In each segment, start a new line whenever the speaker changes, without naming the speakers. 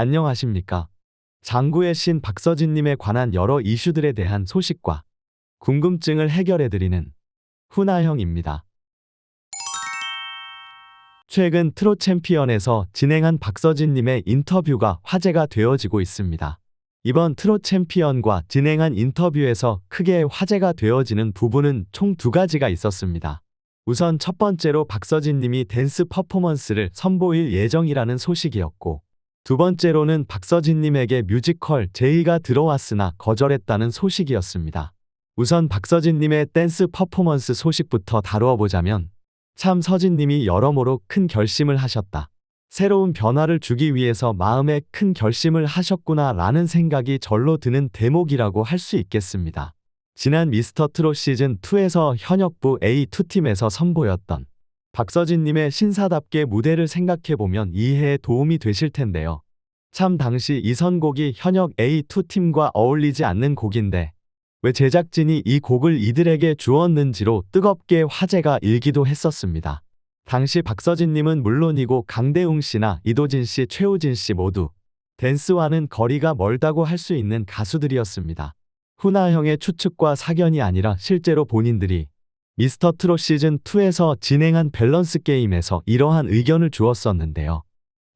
안녕하십니까. 장구의 신 박서진님에 관한 여러 이슈들에 대한 소식과 궁금증을 해결해드리는 훈아형입니다. 최근 트롯 챔피언에서 진행한 박서진님의 인터뷰가 화제가 되어지고 있습니다. 이번 트롯 챔피언과 진행한 인터뷰에서 크게 화제가 되어지는 부분은 총 두 가지가 있었습니다. 우선 첫 번째로 박서진님이 댄스 퍼포먼스를 선보일 예정이라는 소식이었고, 두 번째로는 박서진님에게 뮤지컬 제의가 들어왔으나 거절했다는 소식이었습니다. 우선 박서진님의 댄스 퍼포먼스 소식부터 다루어 보자면, 참 서진님이 여러모로 큰 결심을 하셨다. 새로운 변화를 주기 위해서 마음에 큰 결심을 하셨구나 라는 생각이 절로 드는 대목이라고 할 수 있겠습니다. 지난 미스터 트롯 시즌2에서 현역부 A2팀에서 선보였던 박서진님의 신사답게 무대를 생각해보면 이해에 도움이 되실 텐데요. 참 당시 이 선곡이 현역 A2팀과 어울리지 않는 곡인데 왜 제작진이 이 곡을 이들에게 주었는지로 뜨겁게 화제가 일기도 했었습니다. 당시 박서진님은 물론이고 강대웅 씨나 이도진 씨, 최우진 씨 모두 댄스와는 거리가 멀다고 할 수 있는 가수들이었습니다. 훈아형의 추측과 사견이 아니라 실제로 본인들이 미스터 트롯 시즌2에서 진행한 밸런스 게임에서 이러한 의견을 주었었는데요.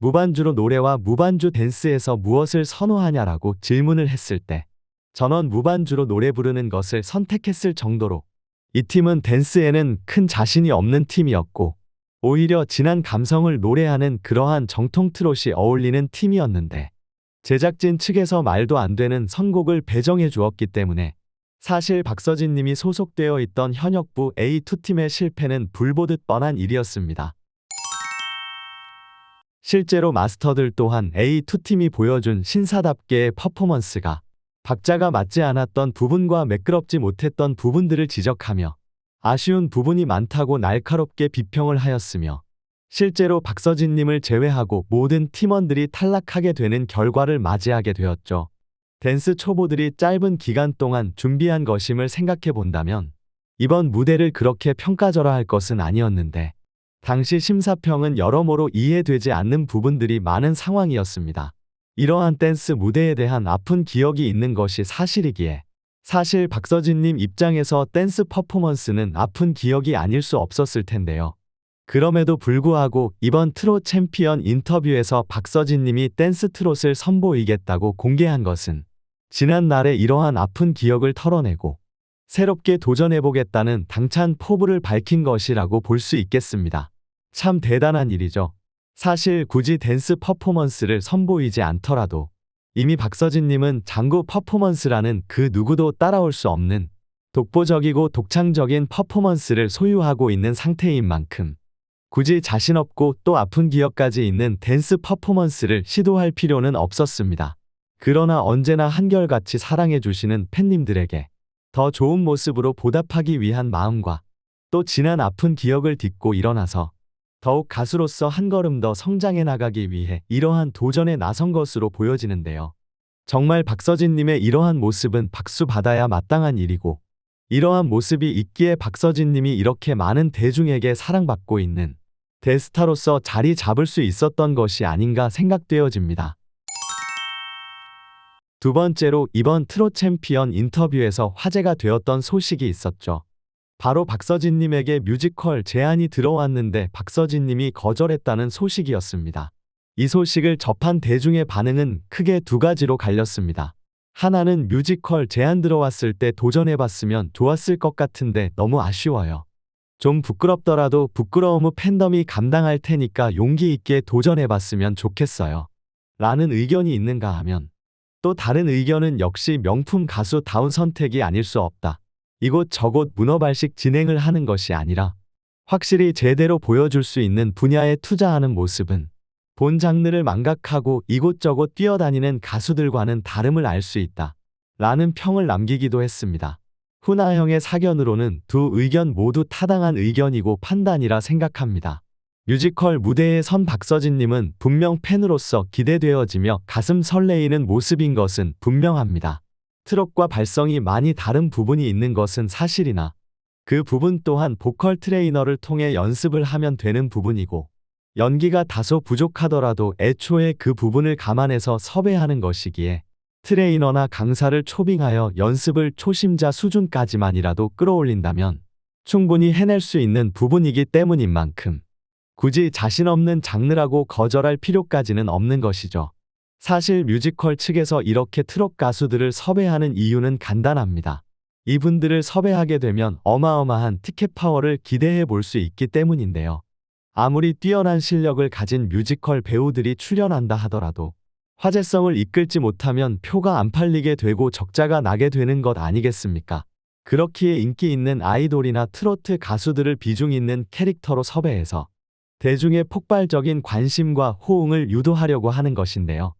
무반주로 노래와 무반주 댄스에서 무엇을 선호하냐라고 질문을 했을 때 전원 무반주로 노래 부르는 것을 선택했을 정도로 이 팀은 댄스에는 큰 자신이 없는 팀이었고 오히려 진한 감성을 노래하는 그러한 정통 트롯이 어울리는 팀이었는데 제작진 측에서 말도 안 되는 선곡을 배정해 주었기 때문에 사실 박서진 님이 소속되어 있던 현역부 A2팀의 실패는 불보듯 뻔한 일이었습니다. 실제로 마스터들 또한 A2팀이 보여준 신사답게의 퍼포먼스가 박자가 맞지 않았던 부분과 매끄럽지 못했던 부분들을 지적하며 아쉬운 부분이 많다고 날카롭게 비평을 하였으며 실제로 박서진 님을 제외하고 모든 팀원들이 탈락하게 되는 결과를 맞이하게 되었죠. 댄스 초보들이 짧은 기간 동안 준비한 것임을 생각해 본다면 이번 무대를 그렇게 평가절하 할 것은 아니었는데 당시 심사평은 여러모로 이해되지 않는 부분들이 많은 상황이었습니다. 이러한 댄스 무대에 대한 아픈 기억이 있는 것이 사실이기에 사실 박서진님 입장에서 댄스 퍼포먼스는 아픈 기억이 아닐 수 없었을 텐데요. 그럼에도 불구하고 이번 트롯 챔피언 인터뷰에서 박서진님이 댄스 트롯을 선보이겠다고 공개한 것은 지난 날의 이러한 아픈 기억을 털어내고 새롭게 도전해보겠다는 당찬 포부를 밝힌 것이라고 볼 수 있겠습니다. 참 대단한 일이죠. 사실 굳이 댄스 퍼포먼스를 선보이지 않더라도 이미 박서진님은 장구 퍼포먼스라는 그 누구도 따라올 수 없는 독보적이고 독창적인 퍼포먼스를 소유하고 있는 상태인 만큼 굳이 자신 없고 또 아픈 기억까지 있는 댄스 퍼포먼스를 시도할 필요는 없었습니다. 그러나 언제나 한결같이 사랑해 주시는 팬님들에게 더 좋은 모습으로 보답하기 위한 마음과 또 지난 아픈 기억을 딛고 일어나서 더욱 가수로서 한 걸음 더 성장해 나가기 위해 이러한 도전에 나선 것으로 보여지는데요. 정말 박서진님의 이러한 모습은 박수 받아야 마땅한 일이고, 이러한 모습이 있기에 박서진님이 이렇게 많은 대중에게 사랑받고 있는 대스타로서 자리 잡을 수 있었던 것이 아닌가 생각되어집니다. 두 번째로 이번 트롯 챔피언 인터뷰에서 화제가 되었던 소식이 있었죠. 바로 박서진님에게 뮤지컬 제안이 들어왔는데 박서진님이 거절했다는 소식이었습니다. 이 소식을 접한 대중의 반응은 크게 두 가지로 갈렸습니다. 하나는 뮤지컬 제안 들어왔을 때 도전해봤으면 좋았을 것 같은데 너무 아쉬워요. 좀 부끄럽더라도 부끄러움 후 팬덤이 감당할 테니까 용기 있게 도전해봤으면 좋겠어요. 라는 의견이 있는가 하면 또 다른 의견은 역시 명품 가수다운 선택이 아닐 수 없다. 이곳 저곳 문어발식 진행을 하는 것이 아니라 확실히 제대로 보여줄 수 있는 분야에 투자하는 모습은 본 장르를 망각하고 이곳저곳 뛰어다니는 가수들과는 다름을 알 수 있다. 라는 평을 남기기도 했습니다. 훈아형의 사견으로는 두 의견 모두 타당한 의견이고 판단이라 생각합니다. 뮤지컬 무대에 선 박서진님은 분명 팬으로서 기대되어지며 가슴 설레이는 모습인 것은 분명합니다. 트롯과 발성이 많이 다른 부분이 있는 것은 사실이나 그 부분 또한 보컬 트레이너를 통해 연습을 하면 되는 부분이고 연기가 다소 부족하더라도 애초에 그 부분을 감안해서 섭외하는 것이기에 트레이너나 강사를 초빙하여 연습을 초심자 수준까지만이라도 끌어올린다면 충분히 해낼 수 있는 부분이기 때문인 만큼 굳이 자신 없는 장르라고 거절할 필요까지는 없는 것이죠. 사실 뮤지컬 측에서 이렇게 트롯 가수들을 섭외하는 이유는 간단합니다. 이분들을 섭외하게 되면 어마어마한 티켓 파워를 기대해 볼 수 있기 때문인데요. 아무리 뛰어난 실력을 가진 뮤지컬 배우들이 출연한다 하더라도 화제성을 이끌지 못하면 표가 안 팔리게 되고 적자가 나게 되는 것 아니겠습니까? 그렇기에 인기 있는 아이돌이나 트로트 가수들을 비중 있는 캐릭터로 섭외해서 대중의 폭발적인 관심과 호응을 유도하려고 하는 것인데요.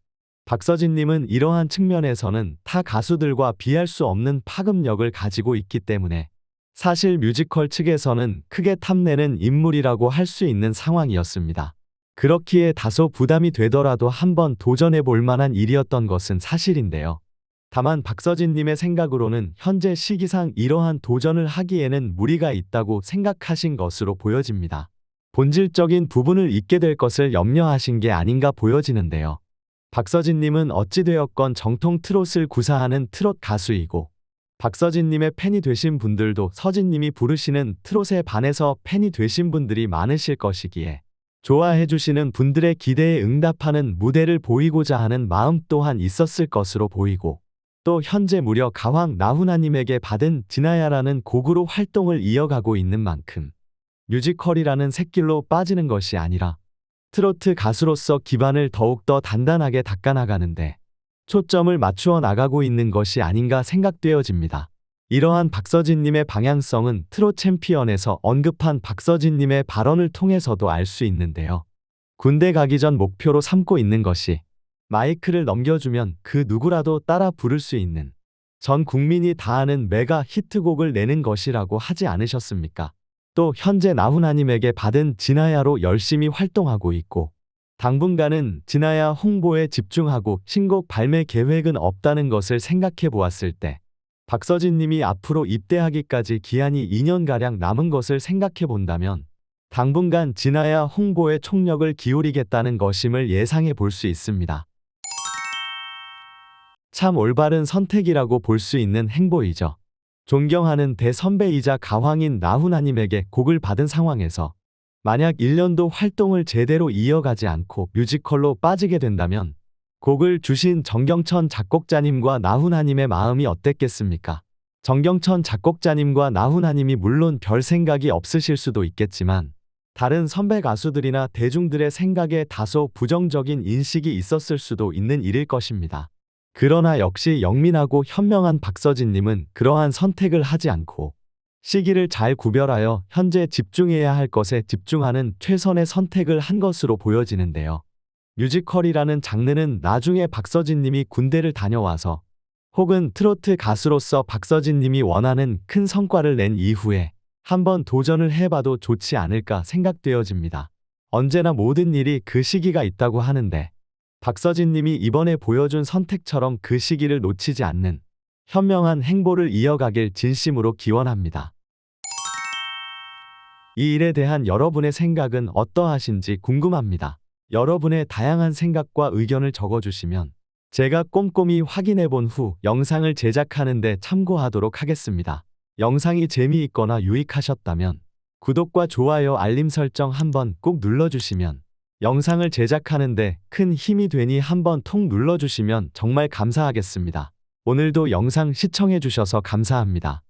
박서진님은 이러한 측면에서는 타 가수들과 비할 수 없는 파급력을 가지고 있기 때문에 사실 뮤지컬 측에서는 크게 탐내는 인물이라고 할 수 있는 상황이었습니다. 그렇기에 다소 부담이 되더라도 한번 도전해 볼 만한 일이었던 것은 사실인데요. 다만 박서진님의 생각으로는 현재 시기상 이러한 도전을 하기에는 무리가 있다고 생각하신 것으로 보여집니다. 본질적인 부분을 잊게 될 것을 염려하신 게 아닌가 보여지는데요. 박서진님은 어찌되었건 정통 트롯을 구사하는 트롯 가수이고 박서진님의 팬이 되신 분들도 서진님이 부르시는 트롯에 반해서 팬이 되신 분들이 많으실 것이기에 좋아해 주시는 분들의 기대에 응답하는 무대를 보이고자 하는 마음 또한 있었을 것으로 보이고 또 현재 무려 가왕 나훈아님에게 받은 진아야라는 곡으로 활동을 이어가고 있는 만큼 뮤지컬이라는 새길로 빠지는 것이 아니라 트로트 가수로서 기반을 더욱더 단단하게 닦아나가는데 초점을 맞추어 나가고 있는 것이 아닌가 생각되어집니다. 이러한 박서진님의 방향성은 트롯 챔피언에서 언급한 박서진님의 발언을 통해서도 알 수 있는데요. 군대 가기 전 목표로 삼고 있는 것이 마이크를 넘겨주면 그 누구라도 따라 부를 수 있는 전 국민이 다 아는 메가 히트곡을 내는 것이라고 하지 않으셨습니까? 또 현재 나훈아님에게 받은 진아야로 열심히 활동하고 있고 당분간은 진아야 홍보에 집중하고 신곡 발매 계획은 없다는 것을 생각해 보았을 때 박서진 님이 앞으로 입대하기까지 기한이 2년가량 남은 것을 생각해 본다면 당분간 진아야 홍보에 총력을 기울이겠다는 것임을 예상해 볼 수 있습니다. 참 올바른 선택이라고 볼 수 있는 행보이죠. 존경하는 대선배이자 가왕인 나훈아님에게 곡을 받은 상황에서 만약 1년도 활동을 제대로 이어가지 않고 뮤지컬로 빠지게 된다면 곡을 주신 정경천 작곡자님과 나훈아님의 마음이 어땠겠습니까? 정경천 작곡자님과 나훈아님이 물론 별 생각이 없으실 수도 있겠지만 다른 선배 가수들이나 대중들의 생각에 다소 부정적인 인식이 있었을 수도 있는 일일 것입니다. 그러나 역시 영민하고 현명한 박서진님은 그러한 선택을 하지 않고 시기를 잘 구별하여 현재 집중해야 할 것에 집중하는 최선의 선택을 한 것으로 보여지는데요. 뮤지컬이라는 장르는 나중에 박서진님이 군대를 다녀와서 혹은 트로트 가수로서 박서진님이 원하는 큰 성과를 낸 이후에 한번 도전을 해봐도 좋지 않을까 생각되어집니다. 언제나 모든 일이 그 시기가 있다고 하는데 박서진 님이 이번에 보여준 선택처럼 그 시기를 놓치지 않는 현명한 행보를 이어가길 진심으로 기원합니다. 이 일에 대한 여러분의 생각은 어떠하신지 궁금합니다. 여러분의 다양한 생각과 의견을 적어주시면 제가 꼼꼼히 확인해 본 후 영상을 제작하는 데 참고하도록 하겠습니다. 영상이 재미있거나 유익하셨다면 구독과 좋아요 알림 설정 한번 꼭 눌러주시면 영상을 제작하는데 큰 힘이 되니 한번 통 눌러주시면 정말 감사하겠습니다. 오늘도 영상 시청해주셔서 감사합니다.